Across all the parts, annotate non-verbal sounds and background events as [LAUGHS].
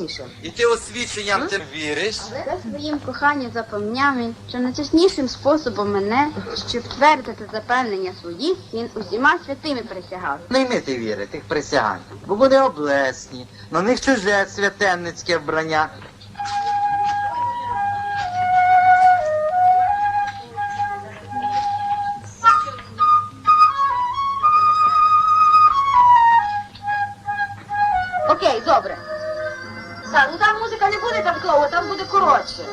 найголовніше. І ти освіченням тим віриш? За своїм коханням запевнями, що найчеснішим способом мене, щоб твердити запевнення своїх, він усіма святими присягав. Не йми ти віри, тих присягань, бо вони облесні, на них чуже святенницьке вбрання. Окей, добре. Так, ну там музика не буде так довго, там буде коротше.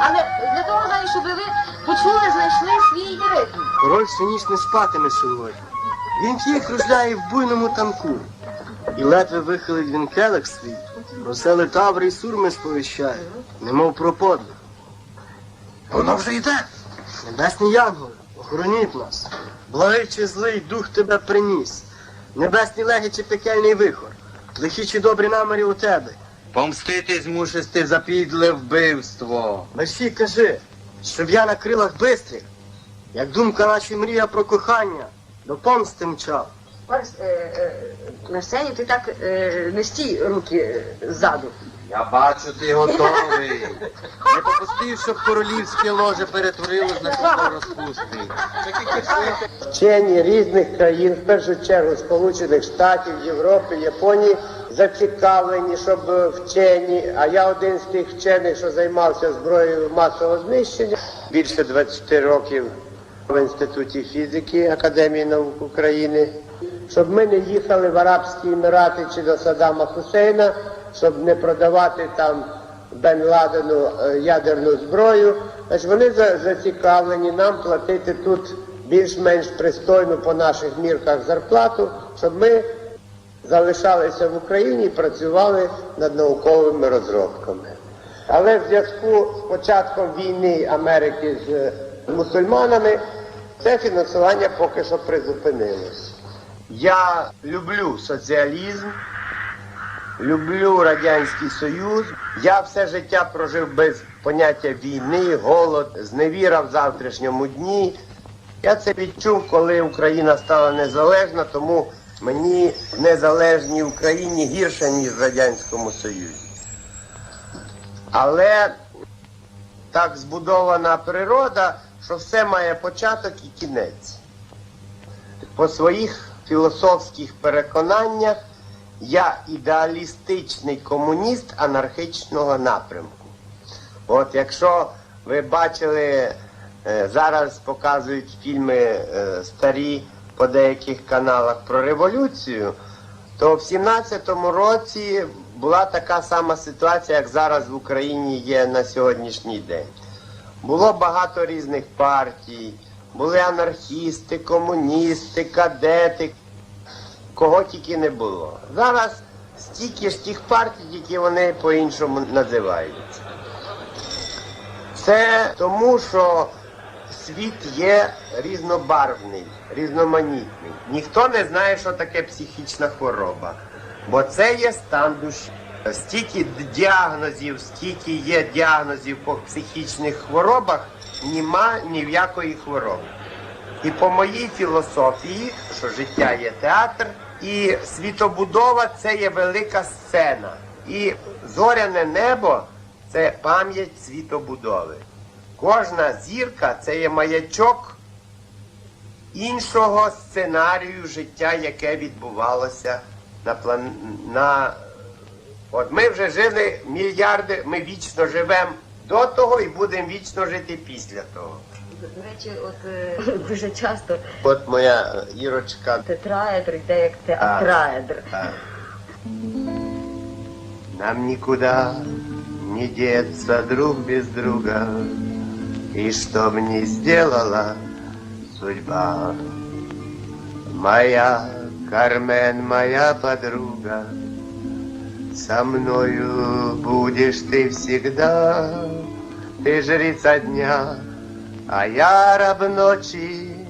Але для того, щоб ви почули, знайшли свій ритм. Король всю не спатиме сьогодні. Він п'є кружляє в буйному танку. І ледве вихилить він келих свій, про сели таври і сурми сповіщає, немов про подвиг. Воно вже йде. Небесні янголи, охороніть нас. Благий чи злий дух тебе приніс. Небесні легі чи пекельний вихор. Лихі чи добрі намірі у тебе. Помститись мусиш ти за підле вбивство. Мерсі кажи, щоб я на крилах бистрих, як думка наче мрія про кохання, до помсти мчав. На сцені ти так е, не стій руки е, ззаду. Я бачу, ти готовий. Не попустив, щоб королівське ложе перетворилось на купу розпусти. Вчені різних країн, в першу чергу Сполучених Штатів, Європи, Японії, зацікавлені, щоб е, вчені, а я один з тих вчених, що займався зброєю масового знищення, більше 20 років в Інституті фізики Академії наук України, щоб ми не їхали в Арабські Емірати чи до Саддама Хусейна, щоб не продавати там Бен Ладену е, ядерну зброю. Значить, вони за- зацікавлені нам платити тут більш-менш пристойну по наших мірках зарплату, щоб ми залишалися в Україні і працювали над науковими розробками. Але в зв'язку з початком війни Америки з е, мусульманами це фінансування поки що призупинилось. Я люблю соціалізм, люблю Радянський Союз. Я все життя прожив без поняття війни, голод, зневіра в завтрашньому дні. Я це відчув, коли Україна стала незалежна, тому мені в незалежній Україні гірше, ніж в Радянському Союзі. Але так збудована природа, що все має початок і кінець. По своїх філософських переконаннях я ідеалістичний комуніст анархічного напрямку. От якщо ви бачили, е, зараз показують фільми е, старі по деяких каналах про революцію, то в 17-му році була така сама ситуація, як зараз в Україні є на сьогоднішній день. Було багато різних партій, були анархісти, комуністи, кадети, кого тільки не було. Зараз стільки ж тих партій, тільки вони по-іншому називаються. Це тому, що світ є різнобарвний, різноманітний. Ніхто не знає, що таке психічна хвороба, бо це є стан душі. Стільки діагнозів, скільки є діагнозів по психічних хворобах, нема ні в якої хвороби. І по моїй філософії, що життя є театр, і світобудова це є велика сцена. І зоряне небо це пам'ять світобудови. Кожна зірка це є маячок іншого сценарію життя, яке відбувалося на план... на От ми вже жили мільярди, ми вічно живемо до того і будемо вічно жити після того. До речі, от е, [LAUGHS] дуже часто От моя е, Ірочка тетраедр йде як театраедр. Нам никуда не деться друг без друга, И что ни сделала судьба, Моя Кармен, моя подруга, Со мною будешь ты всегда, Ты жрица дня, а я раб ночи,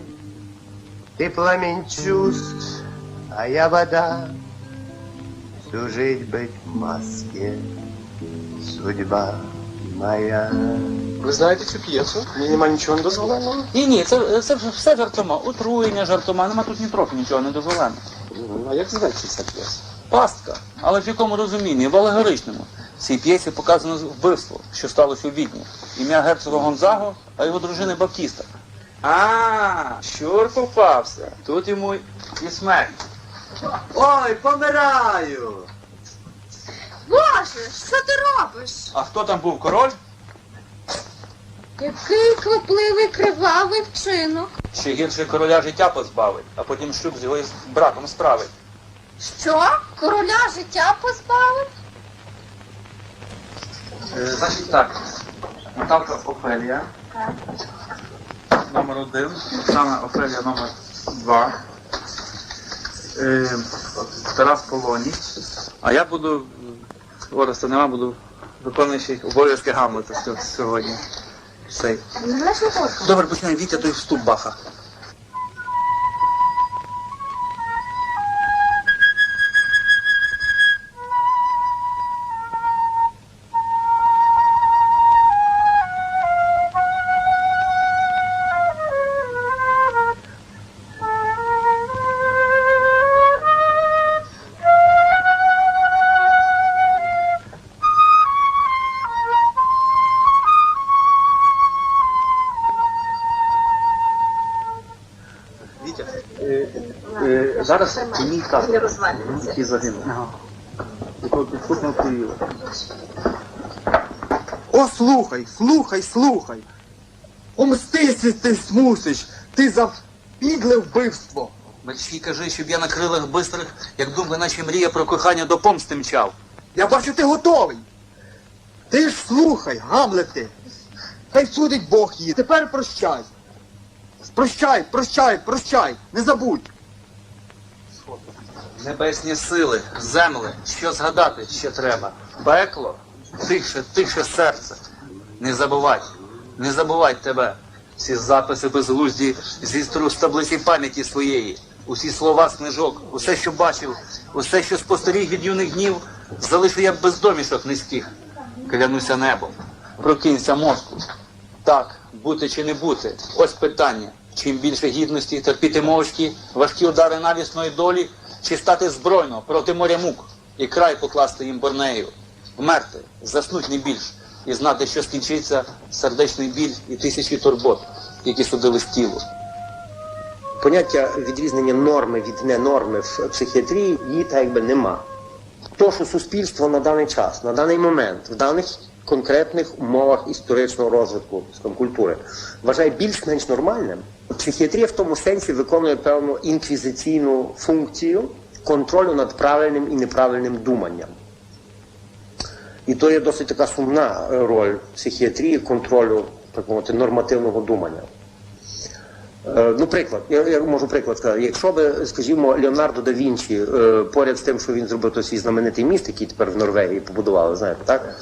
Ты пламень чувств, а я вода. Всю жизнь быть в маске, судьба моя. Ви знаєте цю п'єсу? Мені нема нічого не дозволеного. Ні, ні, це, це вже все жартома. Отруєння жартома, нема тут ні трохи нічого не дозволено. Ну, а як зветься ця п'єса? Пастка. Але в якому розумінні? В алегоричному. В цій п'єсі показано вбивство, що сталося у Відні. Ім'я герцога Гонзаго, а його дружини Баптіста. А, щур попався. Тут йому і смерть. Ой, помираю! Боже, що ти робиш? А хто там був король? Який квапливий кривавий вчинок. Ще гірше короля життя позбавить, а потім шлюб з його із братом справить. Що? Короля життя позбавив? Е, Значить так, Наталка Офелія. Номер один. Оксана Офелія номер два. Е, Тарас Полоній. А я буду, Ореста нема, буду виконуючий обов'язки Гамлета сьогодні. Цей. Добре, почнемо. Вітя, той вступ баха. Зараз мій так, який загинув. Якого підступного привіла. О, слухай, слухай, слухай. Помстися ти змусиш. Ти за підле вбивство. Мерщій кажи, щоб я на крилах бистрих, як думка, наче мрія про кохання до помсти мчав. Я бачу, ти готовий. Ти ж слухай, Гамлете. Хай судить Бог її. Тепер прощай. Прощай, прощай, прощай. Не забудь. Небесні сили, земли, що згадати ще треба. Пекло, тихше, тихше серце. Не забувай, не забувай тебе. Всі записи безглузді зістру з таблиці пам'яті своєї. Усі слова з книжок, усе, що бачив, усе, що спостеріг від юних днів, залишу я без домішок низьких. Клянуся небом. Прокинься мозку. Так, бути чи не бути. Ось питання. Чим більше гідності терпіти мовчки, важкі удари навісної долі, чи стати збройно проти моря мук і край покласти їм борнею, вмерти, заснуть не більш, і знати, що скінчиться сердечний біль і тисячі турбот, які судили з тілу. Поняття відрізнення норми від ненорми в психіатрії її так якби нема. То, що суспільство на даний час, на даний момент, в даних конкретних умовах історичного розвитку культури, вважає більш-менш нормальним, психіатрія в тому сенсі виконує певну інквізиційну функцію контролю над правильним і неправильним думанням. І то є досить така сумна е, роль психіатрії контролю так мовити, нормативного думання. Е, Ну, приклад, я, я можу приклад сказати. Якщо би, скажімо, Леонардо да Вінчі, е, поряд з тим, що він зробив той свій знаменитий міст, який тепер в Норвегії побудували, знаєте, так?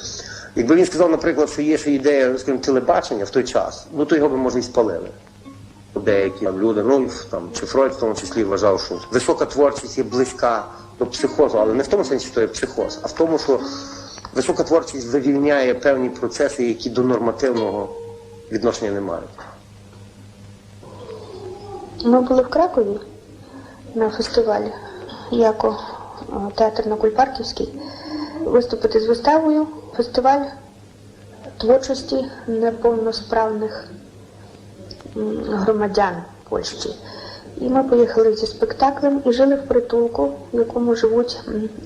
Якби він сказав, наприклад, що є ще ідея, скажімо, телебачення в той час, ну то його би може і спалили. Деякі там люди, ну там чи Фройд в тому числі вважав, що висока творчість є близька до психозу, але не в тому сенсі, що є психоз, а в тому, що висока творчість вивільняє певні процеси, які до нормативного відношення не мають. Ми були в Кракові на фестивалі Яко театр на Кульпарківський. Виступити з виставою фестиваль творчості неповносправних громадян Польщі. І ми поїхали зі спектаклем і жили в притулку, в якому живуть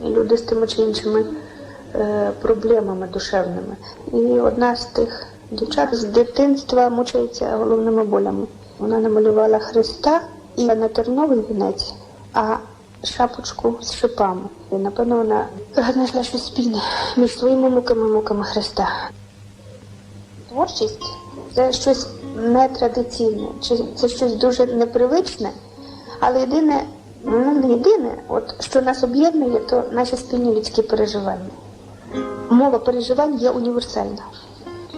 люди з тими чи іншими е, проблемами душевними. І одна з тих дівчат з дитинства мучається головними болями. Вона намалювала Христа і не терновий вінець, а шапочку з шипами. І напевно вона знайшла щось спільне між своїми муками муками Христа. Творчість це щось нетрадиційне, чи це щось дуже непривичне, але єдине, ну не єдине, от що нас об'єднує, то наші спільні людські переживання. Мова переживань є універсальна.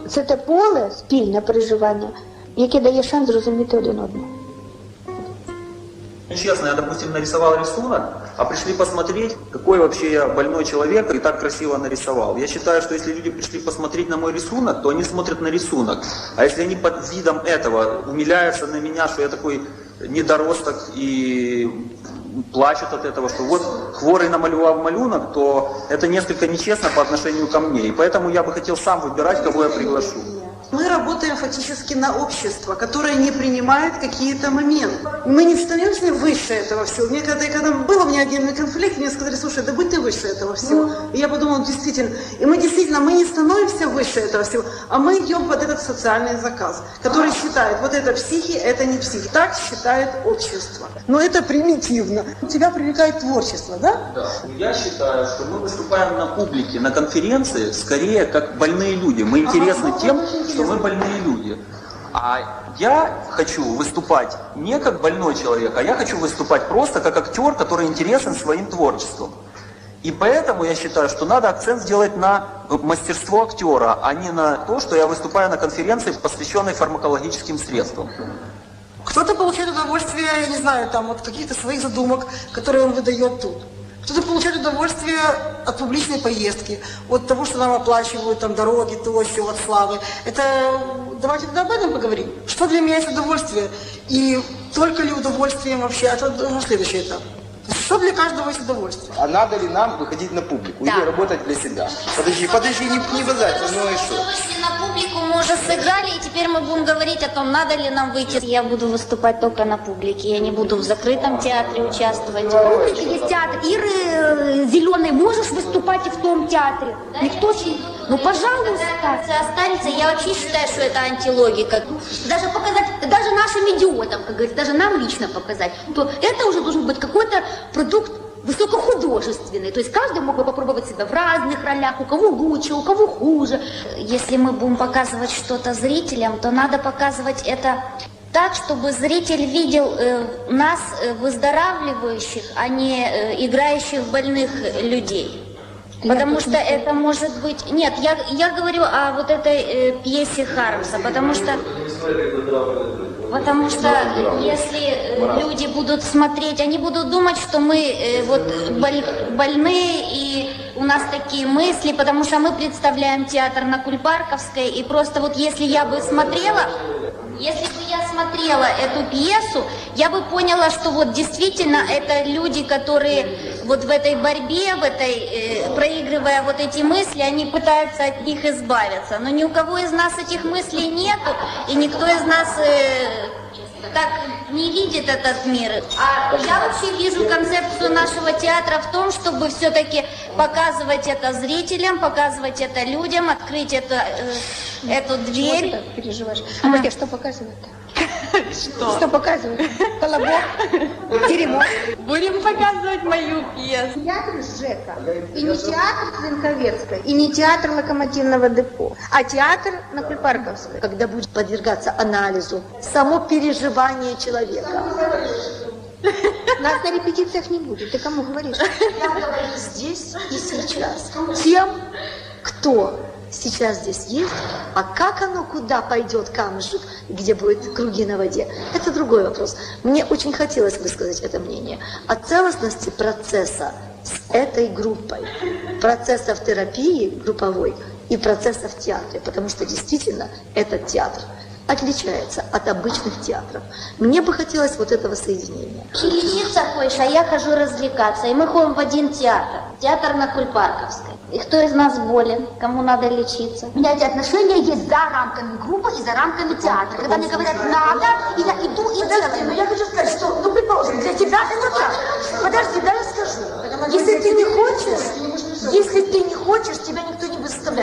Це те поле спільне переживання, яке дає шанс зрозуміти один одного. Честно, я, допустим, нарисовал рисунок, а пришли посмотреть, какой вообще я больной человек и так красиво нарисовал. Я считаю, что если люди пришли посмотреть на мой рисунок, то они смотрят на рисунок. А если они под видом этого умиляются на меня, что я такой недоросток и плачут от этого, что вот хворый намалював малюнок, то это несколько нечестно по отношению ко мне. И поэтому я бы хотел сам выбирать, кого я приглашу. Мы работаем фактически на общество, которое не принимает какие-то моменты. Мы не становимся выше этого всего. Мне когда, когда был у меня отдельный конфликт, мне сказали, слушай, да будь ты выше этого всего. И я подумала, действительно. И мы действительно, мы не становимся выше этого всего, а мы идем под этот социальный заказ, который считает, вот это психи, это не психи. Так считает общество. Но это примитивно. Тебя привлекает творчество, да? Да. Я считаю, что мы выступаем на публике, на конференции, скорее как больные люди. Мы интересны Ага, тем, ну, очень что мы больные люди. А я хочу выступать не как больной человек, а я хочу выступать просто как актер, который интересен своим творчеством. И поэтому я считаю, что надо акцент сделать на мастерство актера, а не на то, что я выступаю на конференции, посвященной фармакологическим средствам. Кто-то получает удовольствие, я не знаю, там, от каких-то своих задумок, которые он выдает тут. Кто-то получает удовольствие от публичной поездки, от того, что нам оплачивают там дороги, то, все, от славы. Это давайте тогда об этом поговорим. Что для меня есть удовольствие? И только ли удовольствием вообще? Это уже следующий этап. Что для каждого есть удовольствие? А надо ли нам выходить на публику или работать для себя? Подожди, подожди, не, не базарь, ну и что? Уже сыграли, и теперь мы будем говорить о том, надо ли нам выйти. Я буду выступать только на публике, я не буду в закрытом театре участвовать. Есть театр. Иры Зеленый, можешь выступать и в том театре? Никто ж... Ну, пожалуйста. Останется, я вообще считаю, что это антилогика. Даже показать, даже нашим идиотам, как говорится, даже нам лично показать, то это уже должен быть какой-то продукт высокохудожественный. То есть каждый мог бы попробовать себя в разных ролях, у кого лучше, у кого хуже. Если мы будем показывать что-то зрителям, то надо показывать это так, чтобы зритель видел э, нас, э, выздоравливающих, а не э, играющих больных людей. Потому что это может быть... Нет, я, я говорю о вот этой э, пьесе Хармса, потому что... Потому что если э, люди будут смотреть, они будут думать, что мы э, вот боль- больные и у нас такие мысли, потому что мы представляем театр на Кульпарковской, и просто вот если я бы смотрела, если бы я смотрела эту пьесу, я бы поняла, что вот действительно это люди, которые вот в этой борьбе, в этой, э, проигрывая вот эти мысли, они пытаются от них избавиться. Но ни у кого из нас этих мыслей нету, и никто из нас э, так не видит этот мир. А я вообще вижу концепцию нашего театра в том, чтобы все-таки показывать это зрителям, показывать это людям, открыть это, э, эту дверь. Чего ты так переживаешь? А Мария, что показывает-то? Что? Что показывает? Колобок? Дерьмо? Будем показывать мою пьесу. Театр Жека. И не театр Клинковецкой, и не театр Локомотивного депо, а театр на Кульпарковской. Когда будет подвергаться анализу само переживание человека. Нас на репетициях не будет. Ты кому говоришь? Я говорю здесь и сейчас. Тем, кто сейчас здесь есть, а как оно куда пойдет камушек, где будет круги на воде, это другой вопрос. Мне очень хотелось высказать это мнение о целостности процесса с этой группой, процесса в терапии групповой и процесса в театре, потому что действительно этот театр отличается от обычных театров. Мне бы хотелось вот этого соединения. Хочешь, а я хожу развлекаться. И мы ходим в один театр. Театр на Кульпарковской. И кто из нас болен? Кому надо лечиться? У меня эти отношения есть за рамками группы и за рамками театра. Когда мне говорят «надо», и я иду и делаю. Но я хочу сказать, что, ну, предположим, для тебя это так. Подожди, дай я скажу. Если ты не хочешь, если ты не хочешь, тебя никто не будет заставлять.